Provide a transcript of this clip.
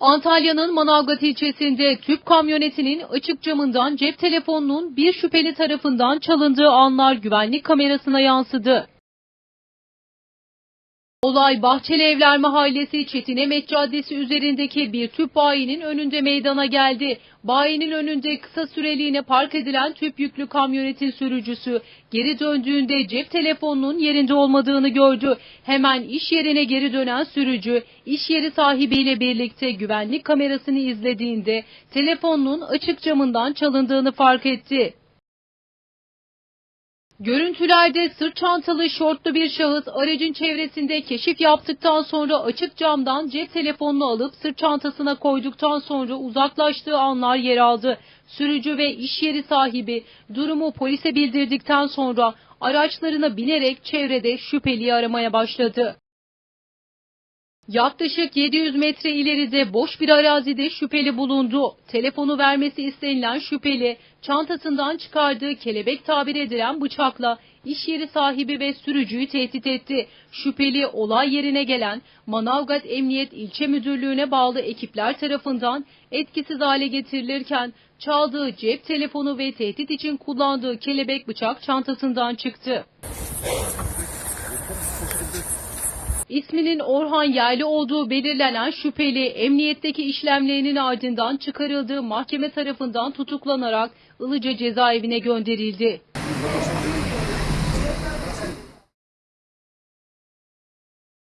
Antalya'nın Manavgat ilçesinde tüp kamyonetinin açık camından cep telefonunun bir şüpheli tarafından çalındığı anlar güvenlik kamerasına yansıdı. Olay Bahçeli Evler Mahallesi Çetinemet Caddesi üzerindeki bir tüp bayinin önünde meydana geldi. Bayinin önünde kısa süreliğine park edilen tüp yüklü kamyonetin sürücüsü geri döndüğünde cep telefonunun yerinde olmadığını gördü. Hemen iş yerine geri dönen sürücü iş yeri sahibiyle birlikte güvenlik kamerasını izlediğinde telefonunun açık camından çalındığını fark etti. Görüntülerde sırt çantalı şortlu bir şahıs aracın çevresinde keşif yaptıktan sonra açık camdan cep telefonunu alıp sırt çantasına koyduktan sonra uzaklaştığı anlar yer aldı. Sürücü ve iş yeri sahibi durumu polise bildirdikten sonra araçlarına binerek çevrede şüpheliyi aramaya başladı. Yaklaşık 700 metre ileride boş bir arazide şüpheli bulundu. Telefonu vermesi istenilen şüpheli çantasından çıkardığı kelebek tabir edilen bıçakla iş yeri sahibi ve sürücüyü tehdit etti. Şüpheli olay yerine gelen Manavgat Emniyet İlçe Müdürlüğü'ne bağlı ekipler tarafından etkisiz hale getirilirken çaldığı cep telefonu ve tehdit için kullandığı kelebek bıçak çantasından çıktı. İsminin Orhan Yerli olduğu belirlenen şüpheli emniyetteki işlemlerinin ardından çıkarıldığı mahkeme tarafından tutuklanarak Ilıca cezaevine gönderildi.